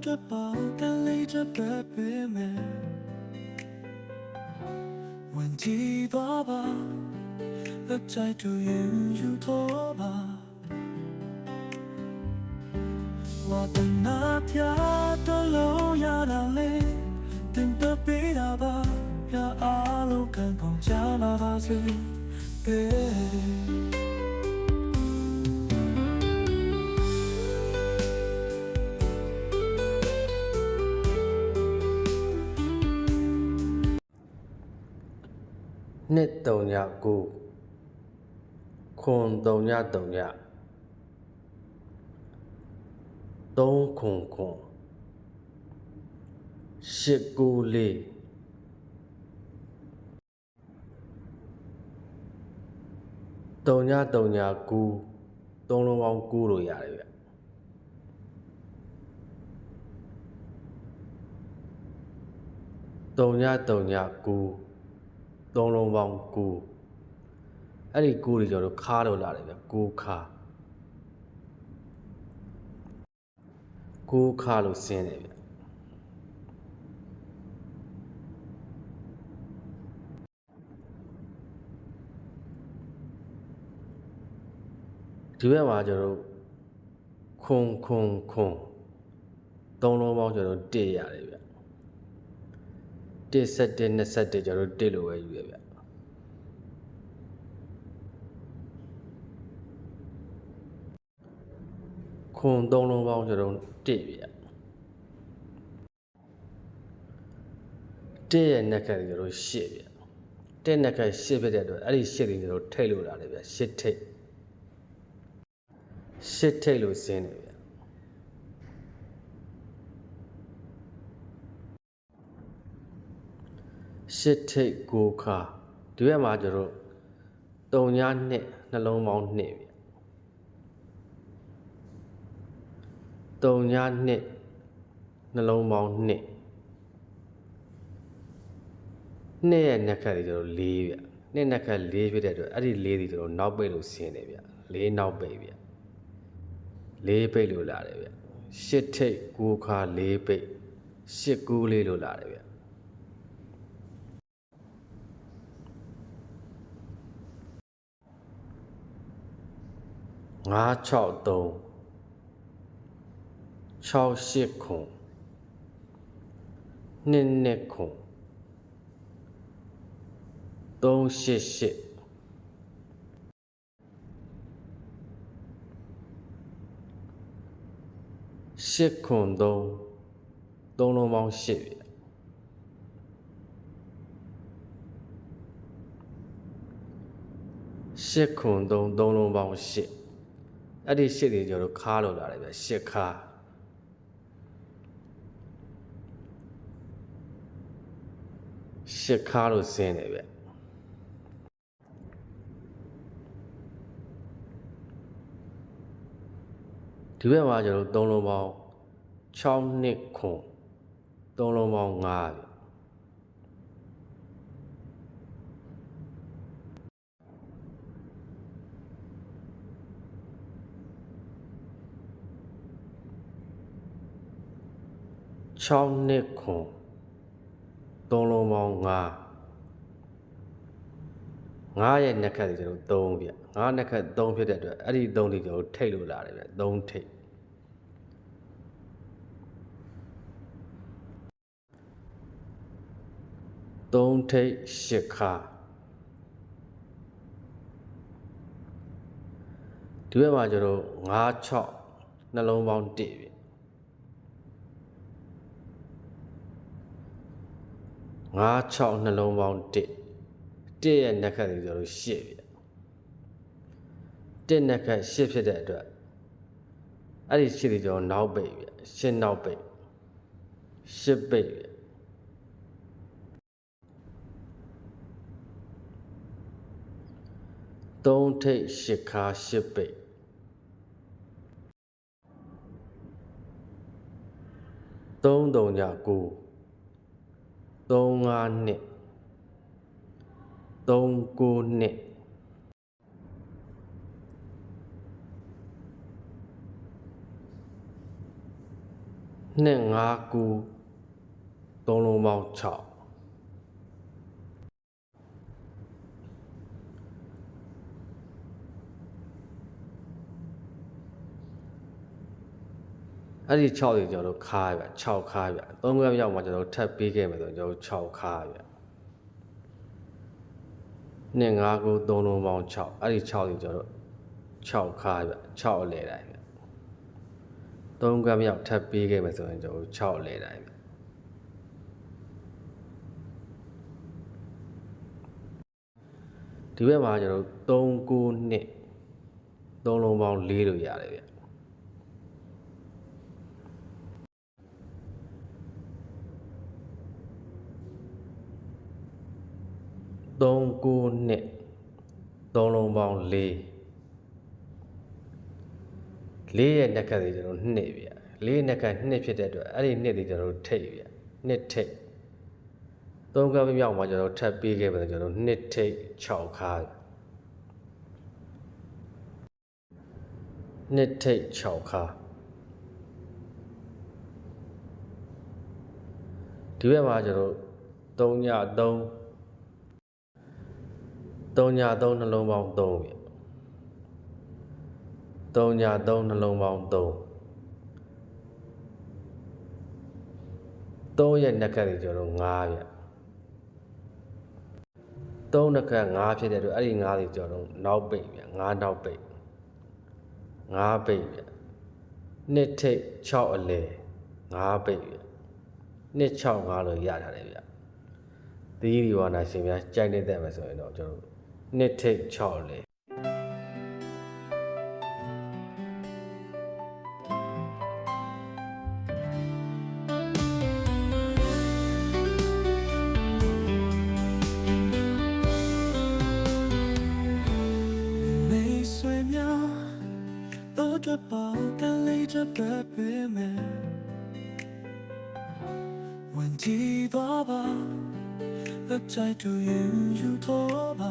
အတွက်ပါကလေးချက်ပဲပေးမယ်ဝင်ကြည့်သွားပါလက်ချိုက်တူရင်ယူတော့ပါဝတ်နာပြတော့လို့ရတာလေတင်တပေးတာပါရ နှစ်တုံညကိုခွန်တုံညတုံညသုံးခွန်ခွန်ရှစ်ကိုလေးတုံညတုံညကူသုံးလုံးပေါင်းကူလို့ရတယ်ဗျတုံညတုံညကူ သုံးလုံးပေါင်းကူအဲ့ဒီကူတွေကျွန်တော်တို့ခါလို့လာတယ်ဗျကူခါကူခါလို့ဆင်းတယ်ဗျဒီဘက်မှာကျွန်တော်တို့ခွန်ခွန်ခွန်သုံးလုံးပေါင်းကျွန်တော်တို့တစ်ရတယ်ဗျ တစ်ဆက်တစ်နှစ်ဆက်တစ်ကျွန်တော်တို့တစ်လို့ပဲယူရဗျခွန်သုံးလုံးပေါင်းကျွန်တော်တို့တစ်ဗျတစ်ရဲ့နှက်ခတ်ကျွန်တော်တို့ရှစ်ဗျတစ်နှက်ခတ်ရှစ်ဖြစ်တဲ့အတွက်အဲ့ဒီရှစ်တွေကျွန်တော်တို့ထိတ်လို့လာတယ်ဗျရှစ်ထိတ်ရှစ်ထိတ်လို့ဆင်းတယ်ဗျ ရှစ်ထိတ်ကိုခါဒီဘက်မှာကျွန်တော်တို့တုံညာနှစ်နှလုံးပေါင်းနှစ်ဗျတုံညာနှစ်နှလုံးပေါင်းနှစ်နှစ်ရဲ့နှက်ခတ်တွေကျွန်တော်၄ဗျနှစ်နှက်ခတ်၄ဖြစ်တဲ့အတွက်အဲ့ဒီ၄ဒီကျွန်တော်နောက်ပိတ်လို့ဆင်းတယ်ဗျ၄နောက်ပိတ်ဗျ၄ပိတ်လို့လာတယ်ဗျရှစ်ထိတ်ကိုခါ၄ပိတ်ရှစ်ကူးလေးလို့လာတယ်ဗျ ၅6 3 6 8ခွန်နှစ်နှစ်ခွန်3 8 8ရှစ်ခွန်သုံးသုံးလုံးပေါင်းရှစ်ဗျရှစ်ခွန်သုံးသုံးလုံးပေါင်းရှစ် အဲ့ဒီရှစ်တွေကျွန်တော်တို့ခါလို့လာတယ်ဗျရှစ်ခါရှစ်ခါလို့ဆင်းတယ်ဗျဒီဘက်မှာကျွန်တော်တို့သုံးလုံးပေါင်း6နှစ်ခွန်သုံးလုံးပေါင်း9ဗျ 6နှစ်ခွန်သုံးလုံးပေါင်း9 9ရဲ့နှစ်ခတ်တွေကျွန်တော်3ဗျ9နှစ်ခတ်3ဖြစ်တဲ့အတွက်အဲ့ဒီ3တွေကျွန်တော်ထိတ်လို့လာတယ်ဗျ3ထိတ်3ထိတ်10ခါဒီဘက်မှာကျွန်တော်9 6နှလုံးပေါင်း1ဗျ 9 6နှလုံးပေါင်း1တစ်ရဲ့နှက်ခတ်တွေကျွန်တော်တို့ရှစ်ပြတစ်နှက်ခတ်ရှစ်ဖြစ်တဲ့အတွက်အဲ့ဒီရှစ်တွေကျွန်တော်နောက်ပိတ်ပြရှစ်နောက်ပိတ်ရှစ်ပိတ်ပြသုံးထိတ်ရှစ်ခါရှစ်ပိတ်သုံးတုံညကို သုံးငါးနှစ်3 9နှစ်နှစ်ငါးကူသုံးလုံးပေါင်း6 အဲ့ဒီ6တွေကျွန်တော်တို့ခါရပြ6ခါရပြ3ခွဲမြောက်မှာကျွန်တော်တို့ထပ်ပေးခဲ့မယ်ဆိုရင်ကျွန်တော်တို့6ခါရပြနှစ်ငါးကူသုံးလုံးပေါင်း6အဲ့ဒီ6တွေကျွန်တော်တို့6ခါရပြ6အလဲတိုင်းပြ3ခွဲမြောက်ထပ်ပေးခဲ့မယ်ဆိုရင်ကျွန်တော်တို့6အလဲတိုင်းပြဒီဘက်မှာကျွန်တော်တို့3 9နှစ်သုံးလုံးပေါင်း4လို့ရတယ်ဗျ 3 9နှစ်သုံးလုံးပေါင်း4 4ရဲ့နှက်ကတ်တွေကျွန်တော်နှစ်ဗျ4ရဲ့နှက်ကတ်နှစ်ဖြစ်တဲ့အတွက်အဲ့ဒီနှစ်တွေကျွန်တော်ထိတ်ဗျနှစ်ထိတ်သုံးကပ်မြောက်မှာကျွန်တော်ထပ်ပေးခဲ့ပါတယ်ကျွန်တော်နှစ်ထိတ်6ခါနှစ်ထိတ်6ခါဒီဘက်မှာကျွန်တော်3ည3 3ည3နှလုံးပေါင်း3ပြီ3ည3နှလုံးပေါင်း3 3ရဲ့နှက်ကတ်တွေကျွန်တော်9ဗျ3နှက်ကတ်9ဖြစ်တဲ့အတွက်အဲ့ဒီ9တွေကျွန်တော်နောက်ပိတ်ဗျ9နောက်ပိတ်9ပိတ်ဗျနှစ်ထိတ်6အလဲ9ပိတ်ဗျနှစ်6 5လို့ရထားတယ်ဗျသီးဒီဝါနာရှင်များကြိုက်နေတဲ့မယ်ဆိုရင်တော့ကျွန်တော် နှစ်ထိတ်6လဲ 没睡眠，都着包干累着白白面，问题多吧，而在度云如多吧。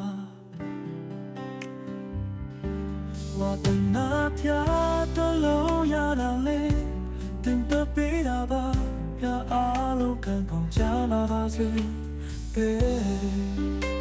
ဝတနာပြတလို့ရလာလေတင်တပေးတာပါပြအားလုံးခံကောင်းကြပါပါစေ Hey